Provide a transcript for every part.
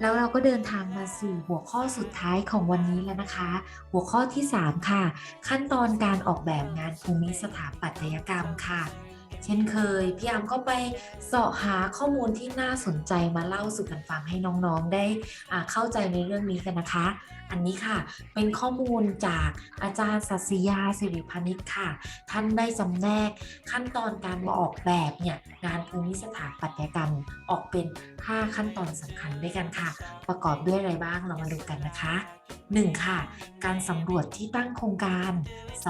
แล้วเราก็เดินทางมาสู่หัวข้อสุดท้ายของวันนี้แล้วนะคะ หัวข้อที่ 3 ค่ะ ขั้นตอนการออกแบบงานภูมิสถาปัตยกรรมค่ะ ช่นเคย พี่อามก็ไปเสาะหาข้อมูลที่น่าสนใจมาเล่าสู่กันฟังให้น้องๆได้เข้าใจในเรื่องนี้กันนะคะ อันนี้ค่ะ เป็นข้อมูลจากอาจารย์ศัสยาสิริพานิชค่ะ ท่านได้จำแนกขั้นตอนการมาออกแบบเนี่ยงานภูมิสถาปัตยกรรมออกเป็น 5 ขั้นตอนสำคัญด้วยกันค่ะ ประกอบด้วยอะไรบ้างเรามาดูกันนะคะ 1. ค่ะ การสำรวจที่ตั้งโครงการ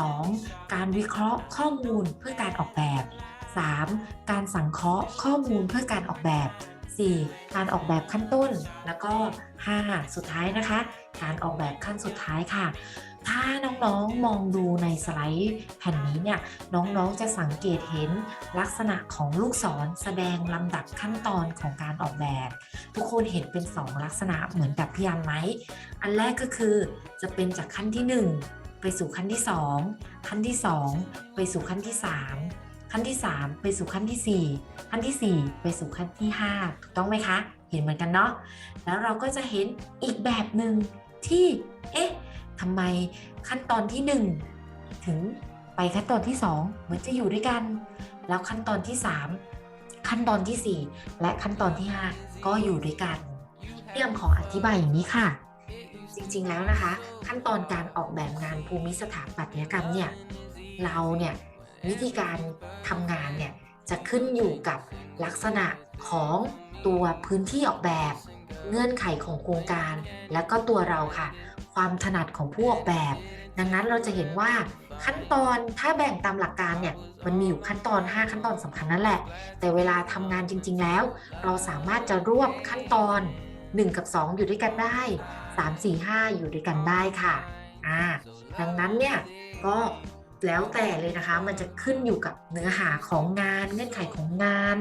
2. การวิเคราะห์ข้อมูลเพื่อการออกแบบ 3. การสังเคราะห์ข้อมูลเพื่อการออกแบบ 4. การออกแบบขั้นต้น แล้วก็ 5. สุดท้ายนะคะ การออกแบบขั้นสุดท้ายค่ะ ถ้าน้องๆมองดูในสไลด์แผ่นนี้เนี่ย น้องๆจะสังเกตเห็นลักษณะของลูกศรแสดงลำดับขั้นตอนของการออกแบบ ทุกคนเห็นเป็น 2 ลักษณะเหมือนกับพี่ยันไหม อันแรกก็คือจะเป็นจากขั้นที่ 1 ไปสู่ขั้นที่ 2 ขั้นที่ 2 ไปสู่ขั้นที่ 3 ขั้นที่ 3 ไปสู่ขั้นที่ 4 ขั้นทีสี่ 4 ไปสู่ขั้นที่ 5 ถูกต้องไหมคะ เห็นเหมือนกันเนาะแล้วเราก็จะเห็นอีกแบบหนึ่งที่เอ๊ะทำไมขั้นตอนที่ 1 ถึงไปขั้นตอนที่ 2 เหมือนจะอยู่ด้วยกัน แล้วขั้นตอนที่ 3 ขั้นตอนทีสี่4 และขั้นตอนที่ 5 ก็อยู่ด้วยกัน เรียมของอธิบายอย่างนี้ค่ะ จริงๆแล้วนะคะ ขั้นตอนการออกแบบงานภูมิสถาปัตยกรรมเนี่ยเราเนี่ย วิธีการทำงานเนี่ยจะขึ้นอยู่กับลักษณะของตัวพื้นที่ออกแบบ เงื่อนไขของโครงการ และก็ตัวเราค่ะ ความถนัดของผู้ออกแบบ ดังนั้นเราจะเห็นว่าขั้นตอนถ้าแบ่งตามหลักการเนี่ยมันมีอยู่ขั้นตอน 5 ขั้นตอนสำคัญนั่นแหละ แต่เวลาทำงานจริง ๆ แล้ว เราสามารถจะรวบขั้นตอน 1 กับ 2 อยู่ด้วยกันได้ 3 4 5 อยู่ด้วยกันได้ค่ะอ่าดังนั้นเนี่ยก็ แล้วแต่เลยนะคะ มันจะขึ้นอยู่กับเนื้อหาของงาน เงื่อนไขของงาน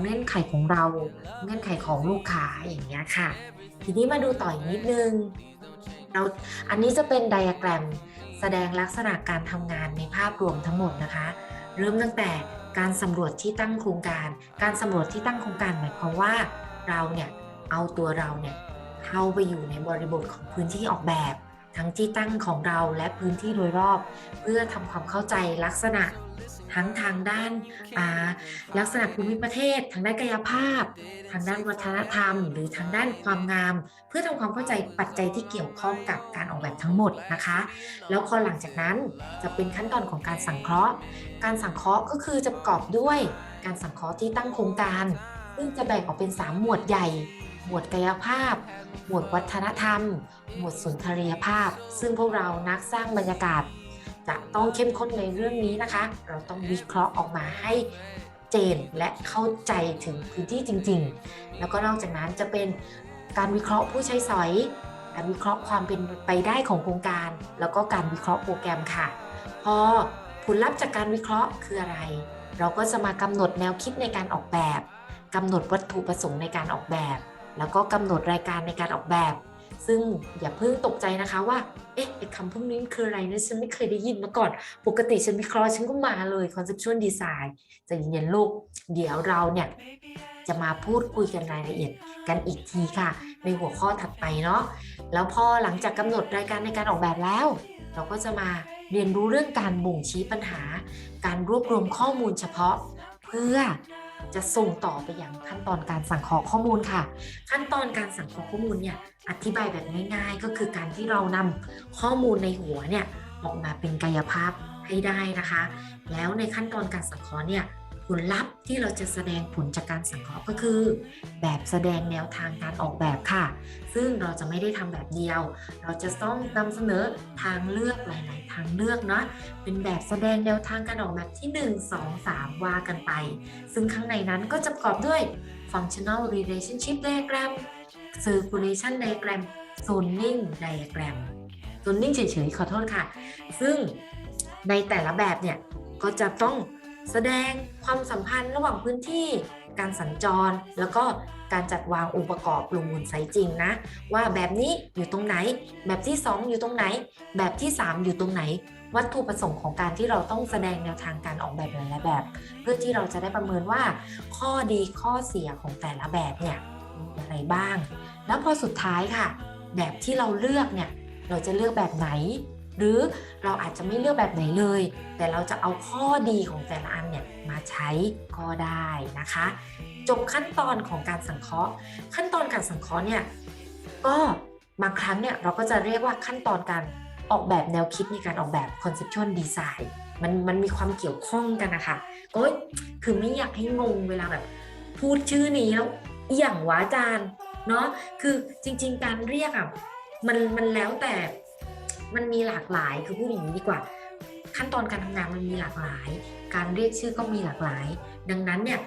เงื่อนไขของเรา เงื่อนไขของลูกค้าอย่างเงี้ยค่ะ ทีนี้มาดูต่ออีกนิดนึงเราอันนี้จะเป็นไดอะแกรมแสดงลักษณะการทำงานในภาพรวมทั้งหมดนะคะ เริ่มตั้งแต่การสำรวจที่ตั้งโครงการ การสำรวจที่ตั้งโครงการหมายความว่าเราเนี่ยเอาตัวเราเนี่ยเข้าไปอยู่ในบริบทของพื้นที่ออกแบบ ทั้งที่ตั้งของเราและพื้นที่โดยรอบ เพื่อทำความเข้าใจลักษณะทั้งทางด้านอ่าลักษณะภูมิประเทศ ทางด้านกายภาพ ทางด้านวัฒนธรรม หรือทางด้านความงาม เพื่อทำความเข้าใจปัจจัยที่เกี่ยวข้องกับการออกแบบทั้งหมดนะคะ แล้วพอหลังจากนั้นจะเป็นขั้นตอนของการสังเคราะห์ การสังเคราะห์ก็คือจะประกอบด้วยการสังเคราะห์ที่ตั้งโครงการ ซึ่งจะแบ่งออกเป็น 3 หมวดใหญ่ หมวดกายภาพ หมวดวัฒนธรรม หมวดสุนทรียภาพ ซึ่งพวกเรานักสร้างบรรยากาศ จะต้องเข้มข้นในเรื่องนี้นะคะ เราต้องวิเคราะห์ออกมาให้เจนและเข้าใจถึงพื้นที่จริง ๆ แล้วก็นอกจากนั้นจะเป็นการวิเคราะห์ผู้ใช้สอย การวิเคราะห์ความเป็นไปได้ของโครงการ แล้วก็การวิเคราะห์โปรแกรมค่ะ พอผลลัพธ์จากการวิเคราะห์คืออะไร เราก็จะมากำหนดแนวคิดในการออกแบบกำหนดวัตถุประสงค์ในการออกแบบ แล้วก็กำหนดรายการในการออกแบบ ซึ่งอย่าเพิ่งตกใจนะคะว่า เอ๊ะคำพวกนี้คืออะไรนะฉันไม่เคยได้ยินมาก่อน ปกติฉันวิเคราะห์ฉันก็มาเลย conceptual design จะเย็นๆลูก เดี๋ยวเราเนี่ยจะมาพูดคุยกันรายละเอียดกันอีกทีค่ะ ในหัวข้อถัดไปเนาะแล้วพอหลังจากกำหนดรายการในการออกแบบแล้ว เราก็จะมาเรียนรู้เรื่องการบ่งชี้ปัญหา การรวบรวมข้อมูลเฉพาะ เพื่อ จะส่งต่อไปยังขั้นตอนการสังเคราะห์ข้อมูลค่ะ ขั้นตอนการสังเคราะห์ข้อมูลเนี่ยอธิบายแบบง่าย ๆ ก็คือการที่เรานำข้อมูลในหัวเนี่ยออกมาเป็นกายภาพให้ได้นะคะ แล้วในขั้นตอนการสังเคราะห์เนี่ย ผลลัพธ์ที่เราจะแสดงผลจากการสังเคราะห์ก็คือ แบบแสดงแนวทางการออกแบบค่ะ ซึ่งเราจะไม่ได้ทำแบบเดียว เราจะต้องนำเสนอทางเลือกหลาย ๆ ทางเลือกเนาะเป็นแบบแสดงแนวทางการออกแบบที่ 1 2 3 ว่ากันไป ซึ่งข้างในนั้นก็จะประกอบด้วย functional relationship diagram circulation diagram zoning diagram zoning เฉย ๆ ขอโทษค่ะ ซึ่งในแต่ละแบบเนี่ยก็จะต้อง แสดงความสัมพันธ์ระหว่างพื้นที่ การสัญจร แล้วก็การจัดวางองค์ประกอบลงบนไซต์จริงนะ ว่าแบบนี้อยู่ตรงไหน แบบที่ 2 อยู่ตรงไหน แบบที่ 3 อยู่ตรงไหน วัตถุประสงค์ของการที่เราต้องแสดงแนวทางการออกแบบหลายๆแบบ เพื่อที่เราจะได้ประเมินว่า ข้อดีข้อเสียของแต่ละแบบเนี่ยมีอะไรบ้าง แล้วพอสุดท้ายค่ะ แบบที่เราเลือกเนี่ยเราจะเลือกแบบไหน หรือเราอาจจะไม่เลือกแบบไหนเลย แต่เราจะเอาข้อดีของแต่ละอันเนี่ยมาใช้ก็ได้นะคะ จบขั้นตอนของการสังเคราะห์ ขั้นตอนการสังเคราะห์เนี่ยก็บางครั้งเนี่ยเราก็จะเรียกว่าขั้นตอนการออกแบบแนวคิดในการออกแบบ conceptual design มันมันมีความเกี่ยวข้องกันนะคะก็คือไม่อยากให้งงเวลาแบบพูดชื่อนี้แล้วอย่างวะอาจารย์เนาะคือจริง ๆ การเรียกอะมันมันแล้วแต่ มันมีหลากหลายคือพูดอย่างนี้ดีกว่า ขั้นตอนการทำงานมันมีหลากหลาย การเรียกชื่อก็มีหลากหลาย ดังนั้นเนี่ย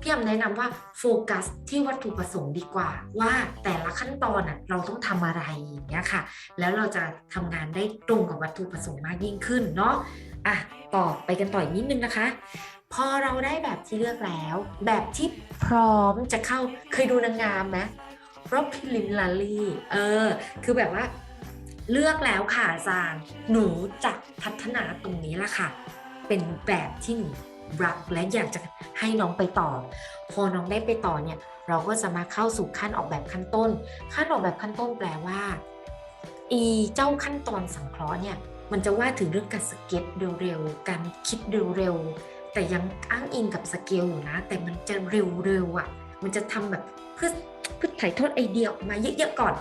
พี่อำแนะนำว่าโฟกัสที่วัตถุประสงค์ดีกว่า ว่าแต่ละขั้นตอนอะเราต้องทำอะไรอย่างเงี้ยค่ะ แล้วเราจะทำงานได้ตรงกับวัตถุประสงค์มากยิ่งขึ้นเนาะอะต่อไปกันต่ออีกนิดนึงนะคะ พอเราได้แบบที่เลือกแล้ว แบบที่พร้อมจะเข้าเคยดูนางงามไหมรอบลินลาลีเออ คือแบบว่า เลือกแล้วค่ะอาจารย์ หนูจะพัฒนาตรงนี้ละค่ะ เป็นแบบที่หนูรักและอยากจะให้น้องไปต่อ พอน้องได้ไปต่อเนี่ย เราก็จะมาเข้าสู่ขั้นออกแบบขั้นต้น ขั้นออกแบบขั้นต้นแปลว่า อีเจ้าขั้นตอนสังเคราะห์เนี่ย มันจะว่าถึงเรื่องการสเก็ตเร็วๆ การคิดเร็วๆ แต่ยังอ้างอิงกับสเกลอยู่นะ แต่มันจะเร็วๆอะ มันจะทำแบบเพื่อเพื่อถ่ายทอดไอเดียออกมาเยอะๆก่อน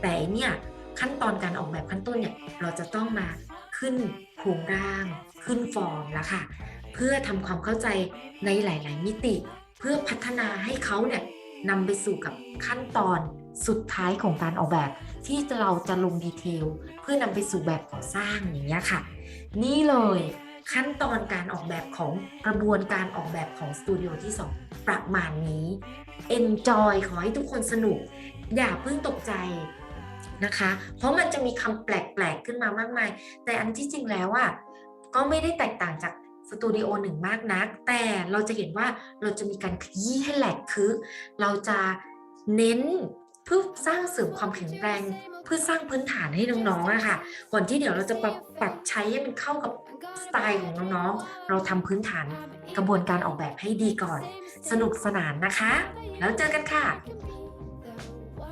แต่เนี่ย ขั้นตอนการออกแบบขั้นต้นเนี่ยเราจะต้องมาขึ้นโครงร่าง ขึ้นฟอร์มแล้วค่ะเพื่อทำความเข้าใจในหลาย ๆ มิติ เพื่อพัฒนาให้เขาเนี่ยนำไปสู่กับขั้นตอนสุดท้ายของการออกแบบ ที่เราจะลงดีเทล เพื่อนำไปสู่แบบก่อสร้างอย่างเงี้ยค่ะ นี่เลยขั้นตอนการออกแบบของกระบวนการออกแบบของสตูดิโอที่ 2 ประมาณนี้ Enjoy ขอให้ทุกคนสนุก อย่าเพิ่งตกใจ นะคะ เพราะมันจะมีคำแปลกๆขึ้นมามากมาย แต่อันที่จริงแล้วอะก็ไม่ได้แตกต่างจากสตูดิโอหนึ่งมากนัก แต่เราจะเห็นว่าเราจะมีการขยี้ให้แหลกคือ เราจะเน้นเพื่อสร้างเสริมความแข็งแรงเพื่อสร้างพื้นฐานให้น้องๆอะค่ะก่อนที่เดี๋ยวเราจะปรับปรับใช้ให้มันเข้ากับสไตล์ของน้องๆ เราทำพื้นฐานกระบวนการออกแบบให้ดีก่อน สนุกสนานนะคะ แล้วเจอกันค่ะ